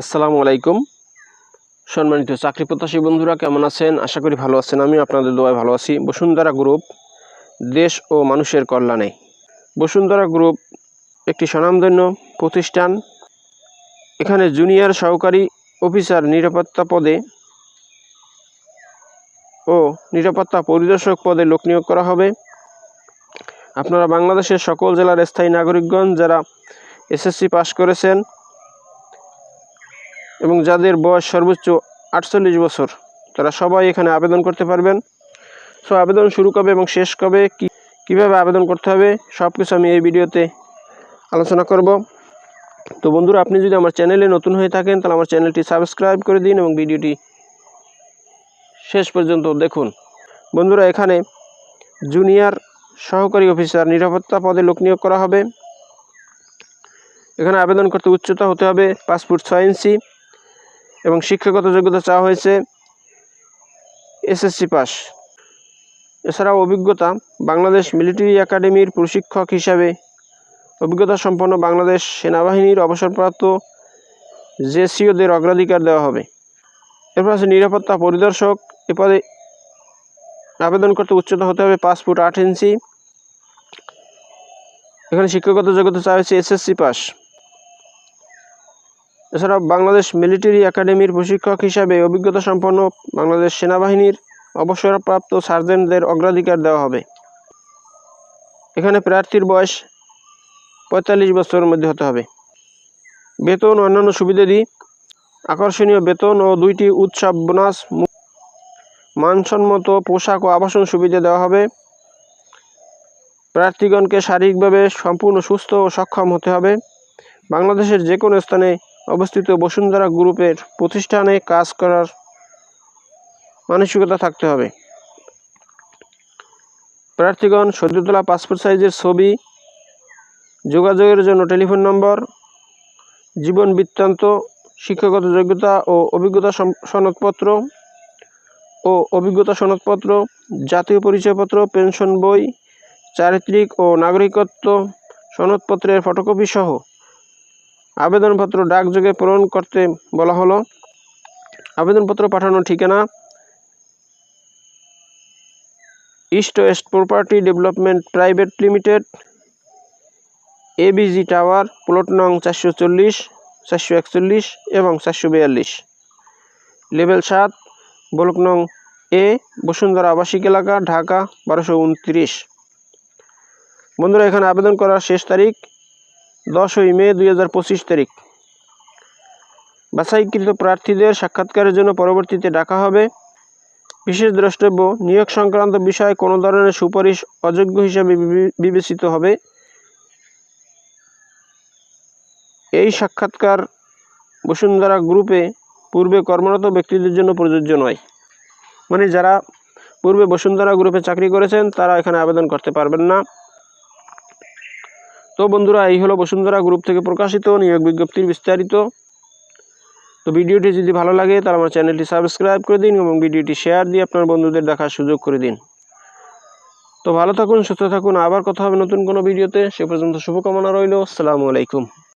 আসসালামু আলাইকুম। সম্মানিত চাকরি প্রত্যাশী বন্ধুরা, কেমন আছেন? আশা করি ভালো আছেন। আমি আপনাদের দোয়ায় ভালো আছি। বসুন্ধরা গ্রুপ, দেশ ও মানুষের কল্যাণে। বসুন্ধরা গ্রুপ একটি স্বনামধন্য প্রতিষ্ঠান। এখানে জুনিয়র সহকারী অফিসার নিরাপত্তা পদে ও নিরাপত্তা পরিদর্শক পদে লোক নিয়োগ করা হবে। আপনারা বাংলাদেশের সকল জেলার স্থায়ী নাগরিকগণ যারা এসএসসি পাশ করেছেন এবং যাদের বয়স সর্বোচ্চ আটচল্লিশ বছর, তারা সবাই এখানে আবেদন করতে পারবেন। সো আবেদন শুরু কবে এবং শেষ কবে, কী, কীভাবে আবেদন করতে হবে সব কিছু আমি এই ভিডিওতে আলোচনা করব। তো বন্ধুরা, আপনি যদি আমার চ্যানেলে নতুন হয়ে থাকেন, তাহলে আমার চ্যানেলটি সাবস্ক্রাইব করে দিন এবং ভিডিওটি শেষ পর্যন্ত দেখুন। বন্ধুরা, এখানে জুনিয়র সহকারী অফিসার নিরাপত্তা পদে লোক নিয়োগ করা হবে। এখানে আবেদন করতে উচ্চতা হতে হবে পাসপোর্ট ছয় ইঞ্চি। এবং শিক্ষাগত যোগ্যতা চাওয়া হয়েছে এসএসসি পাস। এছাড়াও অভিজ্ঞতা, বাংলাদেশ মিলিটারি একাডেমির প্রশিক্ষক হিসাবে অভিজ্ঞতা সম্পন্ন বাংলাদেশ সেনাবাহিনীর অবসরপ্রাপ্ত জেসিওদের অগ্রাধিকার দেওয়া হবে। এরপর আছে নিরাপত্তা পরিদর্শক। এ পদে আবেদন করতে উচ্চতা হতে হবে পাঁচ ফুট আট ইঞ্চি। এখানে শিক্ষাগত যোগ্যতা চাওয়া হয়েছে এসএসসি পাস। এছাড়া বাংলাদেশ মিলিটারি একাডেমির প্রশিক্ষক হিসাবে অভিজ্ঞতা সম্পন্ন বাংলাদেশ সেনাবাহিনীর অবসরপ্রাপ্ত সার্জেন্টদের অগ্রাধিকার দেওয়া হবে। এখানে প্রার্থীর বয়স পঁয়তাল্লিশ বছরের মধ্যে হতে হবে। বেতন অন্যান্য সুবিধাদি আকর্ষণীয় বেতন ও দুইটি উৎসব বোনাস মানসম্মত পোশাক ও আবাসন সুবিধা দেওয়া হবে। প্রার্থীগণকে শারীরিকভাবে সম্পূর্ণ সুস্থ ও সক্ষম হতে হবে। বাংলাদেশের যে কোনো স্থানে অবস্থিত বসুন্ধরা গ্রুপের প্রতিষ্ঠানে কাজ করার মানসিকতা থাকতে হবে। প্রার্থীগণ, সদ্যতলা পাসপোর্ট সাইজের ছবি, যোগাযোগের জন্য টেলিফোন নম্বর, জীবন বৃত্তান্ত, শিক্ষাগত যোগ্যতা ও অভিজ্ঞতা সনদপত্র ও অভিজ্ঞতা সনদপত্র, জাতীয় পরিচয়পত্র, পেনশন বই, চারিত্রিক ও নাগরিকত্ব সনদপত্রের ফটোকপি সহ আবেদনপত্র ডাকযোগে পূরণ করতে বলা হলো। আবেদনপত্র পাঠানোর ঠিকানা east west property development private limited, ABG tower, plot নং চারশো চল্লিশ, চারশো একচল্লিশ এবং চারশো বিয়াল্লিশ। লেভেল সাত, ব্লক নং এ, বসুন্ধরা আবাসিক এলাকা, ঢাকা বারোশো উনত্রিশ। বন্ধুরা, এখানে আবেদন করার শেষ তারিখ দশই মে দুই হাজার পঁচিশ তারিখ। বাছাইকৃত প্রার্থীদের সাক্ষাৎকারের জন্য পরবর্তীতে ডাকা হবে। বিশেষ দ্রষ্টব্য, নিয়োগ সংক্রান্ত বিষয়ে কোনো ধরনের সুপারিশ অযোগ্য হিসাবে বিবে- বিবেচিত হবে। এই সাক্ষাৎকার বসুন্ধরা গ্রুপে পূর্বে কর্মরত ব্যক্তিদের জন্য প্রযোজ্য নয়। মানে যারা পূর্বে বসুন্ধরা গ্রুপে চাকরি করেছেন, তারা এখানে আবেদন করতে পারবেন না। তো বন্ধুরা, এই হলো বসুন্ধরা গ্রুপ থেকে প্রকাশিত নিয়োগ বিজ্ঞপ্তির বিস্তারিত। তো ভিডিওটি যদি ভালো লাগে, তাহলে আমার চ্যানেলটি সাবস্ক্রাইব করে দিন এবং ভিডিওটি শেয়ার দিয়ে আপনার বন্ধুদের দেখার সুযোগ করে দিন। তো ভালো থাকুন, সুস্থ থাকুন, আবার কথা হবে নতুন কোনো ভিডিওতে। সে পর্যন্ত শুভকামনা রইল, আসসালামু আলাইকুম।